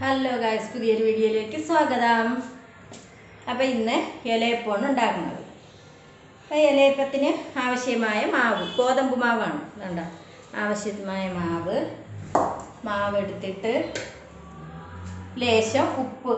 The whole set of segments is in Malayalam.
ഹലോ ഗായ്സ് പുതിയൊരു വീഡിയോയിലേക്ക് സ്വാഗതം. അപ്പോൾ ഇന്ന് ഇലയപ്പമാണ് ഉണ്ടാക്കുന്നത്. അപ്പോൾ ഇലയപ്പത്തിന് ആവശ്യമായ മാവ് ഗോതമ്പ് മാവാണ്. വേണ്ട ആവശ്യമായ മാവ്. മാവ് എടുത്തിട്ട് ലേശം ഉപ്പ്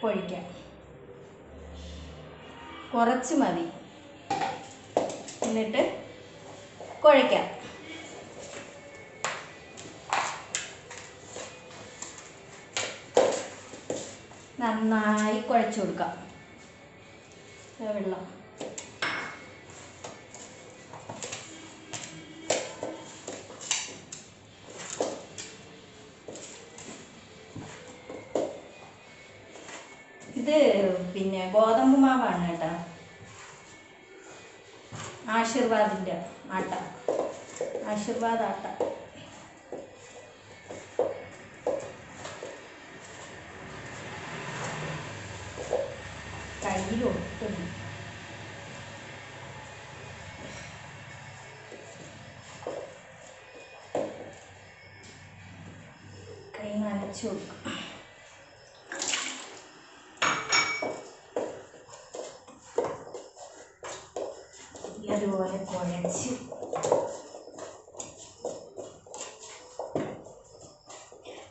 പൊഴിക്കാം കുറച്ച് മതി. എന്നിട്ട് കുഴയ്ക്കാം. നന്നായി കുഴച്ച് കൊടുക്കാം. വെള്ളം. ഇത് പിന്നെ ഗോതമ്പ് മാവാണ് കേട്ടോ. ആശീർവാദിന്റെ ആട്ട. ആശീർവാദ് ആട്ട നനച്ചു കൊടുക്കും. അതുപോലെ കുഴച്ച്.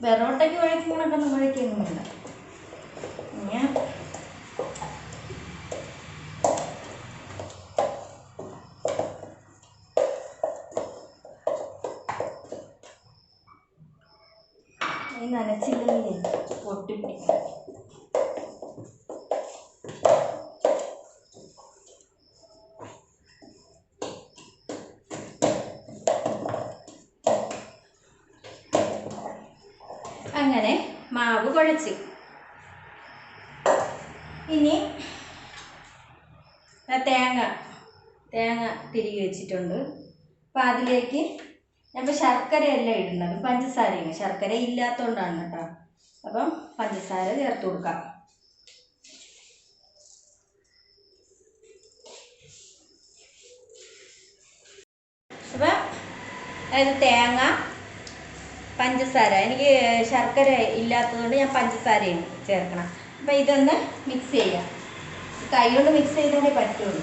വെറോട്ടയ്ക്ക് കുഴക്കുമ്പോഴൊക്കെ നമ്മൾ ഞാൻ ഈ നനച്ചില്ലെങ്കിൽ പൊട്ടിപ്പിടിക്കും. അങ്ങനെ മാവ് കുഴച്ച്. ഇനി തേങ്ങ തേങ്ങ തിരികെ വെച്ചിട്ടുണ്ട്. അപ്പം അതിലേക്ക് അപ്പോൾ ശർക്കരയല്ല ഇടുന്നത്. പഞ്ചസാരയാണ് ശർക്കര ഇല്ലാത്തതുകൊണ്ടാണ് കേട്ടോ. അപ്പം പഞ്ചസാര ചേർത്ത് കൊടുക്കാം. അപ്പം അതായത് തേങ്ങ പഞ്ചസാര. എനിക്ക് ശർക്കര ഇല്ലാത്തതുകൊണ്ട് ഞാൻ പഞ്ചസാരയും ചേർക്കണം. അപ്പം ഇതൊന്ന് മിക്സ് ചെയ്യാം. കൈ കൊണ്ട് മിക്സ് ചെയ്താലേ പറ്റുള്ളൂ.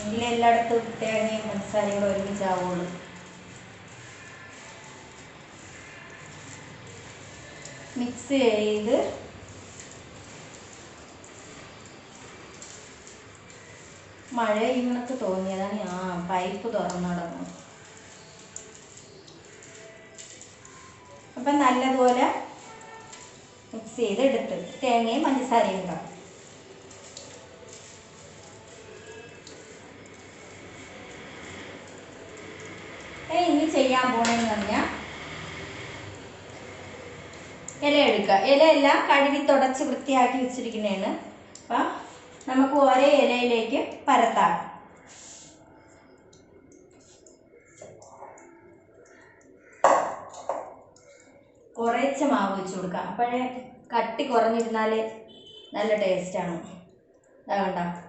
എങ്കിലും എല്ലായിടത്തും തേങ്ങയും പഞ്ചസാരയും കൂടെ ഒരുമിച്ചാവുള്ളൂ. മിക്സ് ചെയ്ത് മഴ ഇങ്ങനത്തെ തോന്നിയതാണ് ആ പൈപ്പ് തുറന്നിടന്നു. അപ്പം നല്ലതുപോലെ മിക്സ് ചെയ്ത് എടുത്ത് തേങ്ങയും പഞ്ചസാരയും ഉണ്ടാവും ഇനി ചെയ്യാൻ പോണെന്ന് പറഞ്ഞാൽ ഇല എടുക്കുക. ഇലയെല്ലാം കഴുകി തുടച്ച് വൃത്തിയാക്കി വെച്ചിരിക്കുന്നതാണ്. അപ്പം നമുക്ക് ഓരോ ഇലയിലേക്ക് പരത്താം. കുറച്ച് മാവ് വെച്ച് കൊടുക്കാം. അപ്പോഴേ കട്ടി കുറഞ്ഞിരുന്നാൽ നല്ല ടേസ്റ്റാണ്. അതുകൊണ്ട കണ്ട?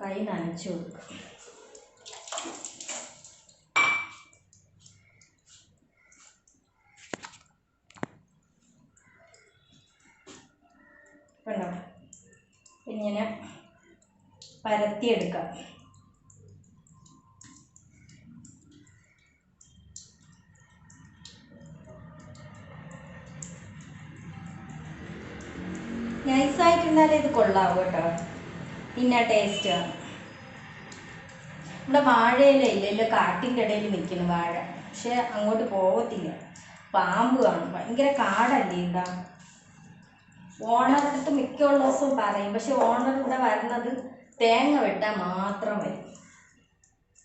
കൈ നനച്ചു കൊടുക്കാം. കണ്ടോ? ഇങ്ങനെ പരത്തിയെടുക്കാം. നൈസായിട്ടുണ്ടാലേ ഇത് കൊള്ളാവൂ കേട്ടോ. പിന്നെ ടേസ്റ്റാണ് നമ്മുടെ വാഴയില ഇല്ലല്ലോ ഇല്ല കാട്ടിന്റെ ഇടയിൽ നിൽക്കുന്നു വാഴ. പക്ഷെ അങ്ങോട്ട് പോകത്തില്ല. പാമ്പ് കാണും. ഭയങ്കര കാടല്ലേ ഇതാ ഇട്ട് മിക്ക ഉള്ള ദിവസവും പറയും. പക്ഷെ ഓണർ ഇവിടെ വരുന്നത് തേങ്ങ വെട്ടാൻ മാത്രം വരും.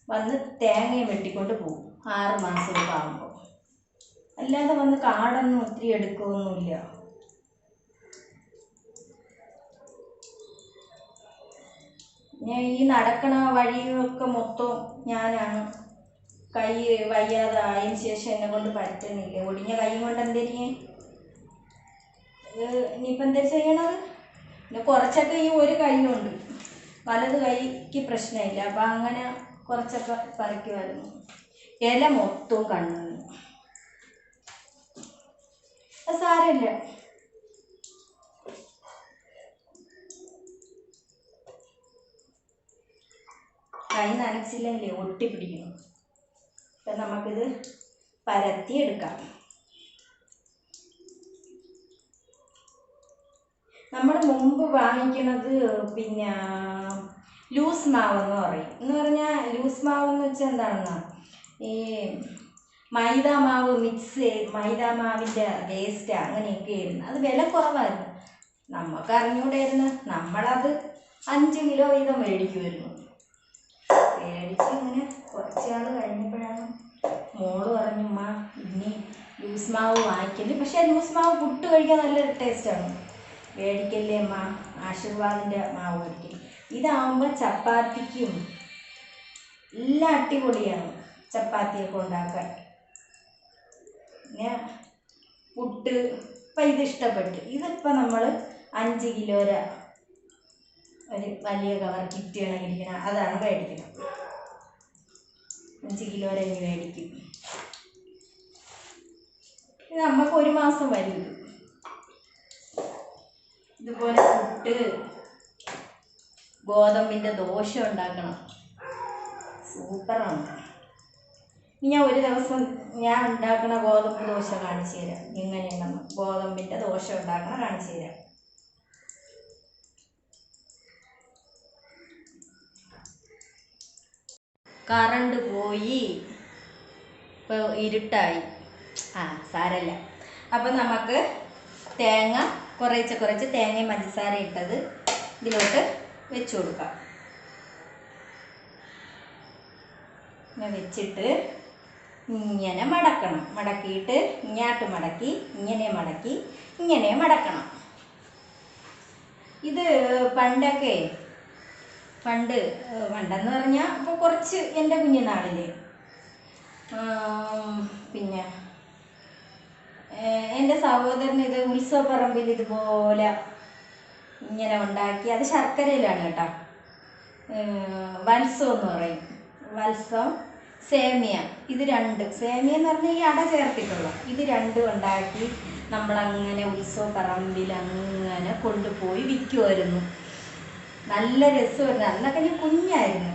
വന്ന് തേങ്ങയും വെട്ടിക്കൊണ്ട് പോകും ആറ് മാസമൊക്കെ ആകുമ്പോൾ അല്ലാതെ വന്ന് കാടൊന്നും ഒത്തിരി എടുക്കുകയൊന്നുമില്ല ഞാൻ ഈ നടക്കണ വഴിയൊക്കെ മൊത്തം ഞാനാണ്. കൈ വയ്യാതായതിനു ശേഷം എന്നെ കൊണ്ട് പറ്റുന്നില്ല ഒടിഞ്ഞ കൈ കൊണ്ട് എന്തെങ്കിലും ഇനിയിപ്പോൾ എന്താ ചെയ്യണത്? പിന്നെ കുറച്ചൊക്കെ ഈ ഒരു കൈയുണ്ട് വലത് കൈക്ക് പ്രശ്നമില്ല. അപ്പം അങ്ങനെ കുറച്ചൊക്കെ പറിക്കുമായിരുന്നു ഇല മൊത്തവും കണ്ണു. സാരമില്ല. കൈ നനച്ചില്ലെങ്കിൽ ഒട്ടിപ്പിടിക്കണം അപ്പം നമുക്കിത് പരത്തി വാങ്ങിക്കുന്നത് പിന്നെ ലൂസ് മാവ് എന്ന് പറയും. എന്ന് പറഞ്ഞാൽ ലൂസ് മാവ് എന്ന് വെച്ചാൽ എന്താണെന്ന്? ഈ മൈദ മാവ് മിക്സ് ചെയ്ത് മൈദ മാവിന്റെ വേസ്റ്റ് അങ്ങനെയൊക്കെ ആയിരുന്നു. അത് വില കുറവായിരുന്നു. നമുക്ക് അറിഞ്ഞൂടായിരുന്നു നമ്മളത് അഞ്ച് കിലോ വീതം മേടിക്കുമായിരുന്നു മേടിച്ച് ഇങ്ങനെ കുറച്ച് നാൾ കഴിഞ്ഞപ്പോഴാണ് മോൾ പറഞ്ഞു ഉമ്മ ഇനി ലൂസ് മാവ് വാങ്ങിക്കൽ പക്ഷേ ലൂസ് മാവ് പുട്ട് കഴിക്കാൻ നല്ല ടേസ്റ്റാണ് മേടിക്കല്ലേ അമ്മ ആശീർവാദിന്റെ മാവായിരിക്കും. ഇതാവുമ്പോൾ ചപ്പാത്തിക്കും എല്ലാം അടിപൊളിയാണ് ചപ്പാത്തിയൊക്കെ ഉണ്ടാക്കാൻ. പിന്നെ പുട്ട് ഇപ്പം ഇത് ഇഷ്ടപ്പെട്ടു. ഇതിപ്പോൾ നമ്മൾ അഞ്ച് കിലോ ഒരു വലിയ കവർ കിറ്റ് മേടിക്കണം അതാണ് മേടിക്കണം അഞ്ച് കിലോര ഇനി മേടിക്കും. നമുക്ക് ഒരു മാസം വരും ഇതുപോലെ പുട്ട് ഗോതമ്പിന്റെ ദോശ ഉണ്ടാക്കണം. സൂപ്പറാണ്. ഇനി ഞാൻ ഒരു ദിവസം ഞാൻ ഉണ്ടാക്കുന്ന ഗോതമ്പ് ദോശ കാണിച്ചു തരാം. എങ്ങനെയാണെന്ന് ഗോതമ്പിന്റെ ദോശ ഉണ്ടാക്കണം കാണിച്ചു തരാം. കറണ്ട് പോയി. ഇപ്പോൾ ഇരുട്ടായി. ആ സാരല്ല. അപ്പം നമുക്ക് തേങ്ങ കുറേശ്ശെ കുറച്ച് തേങ്ങയും പഞ്ചസാര ഇട്ടത് ഇതിലോട്ട് വെച്ച് കൊടുക്കാം. ഇങ്ങനെ വെച്ചിട്ട് ഇങ്ങനെ മടക്കണം. മടക്കിയിട്ട് ഇങ്ങോട്ട് മടക്കി ഇങ്ങനെ മടക്കി ഇങ്ങനെ മടക്കണം. ഇത് പണ്ടൊക്കെ പണ്ട് പണ്ടെന്ന് പറഞ്ഞാൽ ഇപ്പോൾ കുറച്ച് എന്റെ കുഞ്ഞുനാളിൽ പിന്നെ എന്റെ സഹോദരൻ ഇത് ഉത്സവപ്പറമ്പിൽ ഇതുപോലെ ഇങ്ങനെ ഉണ്ടാക്കി അത് ശർക്കരയിലാണ് കേട്ടോ. വത്സവം വത്സം എന്ന് പറയും. വത്സം സേമിയ ഇത് രണ്ട്. സേമിയ എന്ന് പറഞ്ഞാൽ ഈ അട ചേർത്തിട്ടുള്ള. ഇത് രണ്ടും ഉണ്ടാക്കി നമ്മളങ്ങനെ ഉത്സവപ്പറമ്പിൽ അങ്ങനെ കൊണ്ടുപോയി വിൽക്കുമായിരുന്നു നല്ല രസമായിരുന്നു. അന്നൊക്കെ ഞാൻ കുഞ്ഞായിരുന്നു.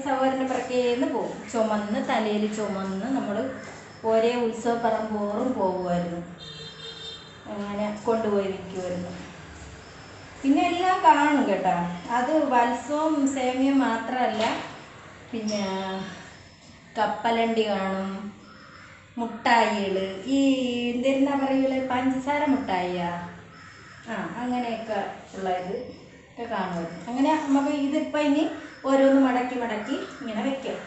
സഹോദരന്റെ പിറക്കേന്ന് പോകും. ചുമന്ന് തലയിൽ ചുമന്ന് നമ്മൾ ഒരേ ഉത്സവപ്പറമ്പോറും പോകുമായിരുന്നു അങ്ങനെ കൊണ്ടുപോയി വിൽക്കുമായിരുന്നു പിന്നെ എല്ലാം കാണും കേട്ടോ. അത് വത്സവും സേമിയയും മാത്രമല്ല പിന്നെ കപ്പലണ്ടി കാണും മുട്ടായികൾ ഈ എന്തിരുന്നാ പറയുക പഞ്ചസാര മുട്ടായിയാ? ആ അങ്ങനെയൊക്കെ ഉള്ള ഇത് ഒക്കെ കാണുമായിരുന്നു അങ്ങനെ നമുക്ക് ഇതിപ്പോൾ ഇനി ഓരോന്ന് മടക്കി മടക്കി ഇങ്ങനെ വെക്കാം.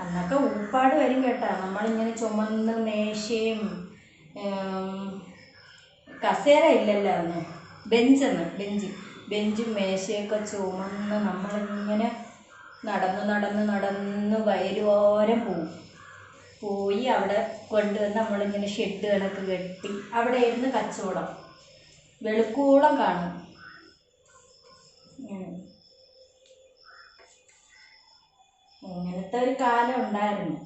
അന്നൊക്കെ ഊപ്പാട് വരും കേട്ടാ. നമ്മളിങ്ങനെ ചുമന്ന് മേശയും കസേര ഇല്ലല്ലോ അന്ന്. ബെഞ്ചെന്ന് ബെഞ്ച്. ബെഞ്ചും മേശയൊക്കെ ചുമന്ന് നമ്മളിങ്ങനെ നടന്ന് നടന്ന് നടന്ന് വയലോരം പോവും. പോയി അവിടെ കൊണ്ടുവന്ന് നമ്മളിങ്ങനെ ഷെഡ് കണക്ക് കെട്ടി അവിടെ ഇരുന്ന് കച്ചവടം. വെളുക്കോളം കാണും. ഇങ്ങനത്തെ ഒരു കാലം ഉണ്ടായിരുന്നു.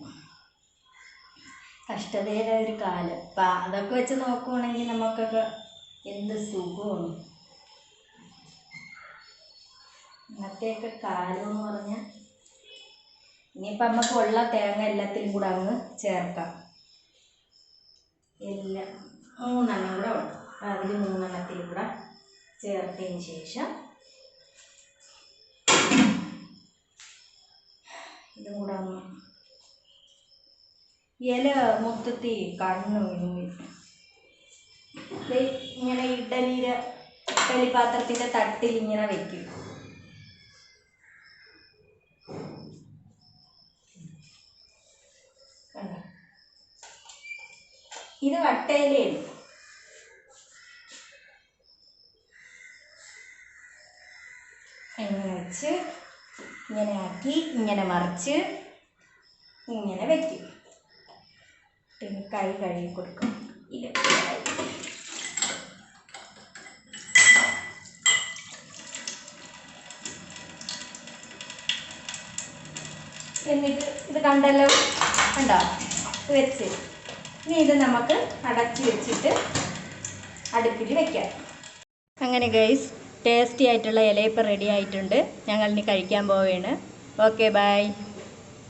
കഷ്ടതയുടെ ഒരു കാലം. അപ്പം അതൊക്കെ വെച്ച് നോക്കുവാണെങ്കിൽ നമുക്കൊക്കെ എന്ത് സുഖമാണ്. ഇന്നത്തെയൊക്കെ കാലം എന്ന് പറഞ്ഞാൽ ഇനിയിപ്പം നമുക്ക് ഉള്ള തേങ്ങ എല്ലാത്തിലും കൂടെ അങ്ങ് ചേർക്കാം. എല്ലാം മൂന്നെണ്ണം കൂടെ ഉണ്ട് അതിൽ മൂന്നെണ്ണത്തിൽ കൂടെ ചേർത്തതിന് ശേഷം ഇതും കൂടെ ഒന്ന് ഇല മൊത്തത്തിൽ കണ്ണു ഇങ്ങനെ ഇഡലിയുടെ ഇഡലി പാത്രത്തിന്റെ തട്ടിൽ ഇങ്ങനെ വെക്കും. ഇത് വട്ടയിലേ എങ്ങനെ വെച്ച് ഇങ്ങനെ ആക്കി ഇങ്ങനെ മറിച്ച് ഇങ്ങനെ വെക്കും. പിന്നെ കൈ കഴുകി കൊടുക്കും. എന്നിട്ട് ഇത് കണ്ടല്ലോ? കണ്ടോ? വെച്ച്. ഇനി ഇത് നമുക്ക് അടച്ച് വെച്ചിട്ട് അടുപ്പിൽ വെക്കാം. അങ്ങനെ ഗൈസ് ടേസ്റ്റി ആയിട്ടുള്ള ഇലയപ്പം റെഡി ആയിട്ടുണ്ട്. ഞങ്ങൾ ഇനി കഴിക്കാൻ പോവുകയാണ്. Okay bye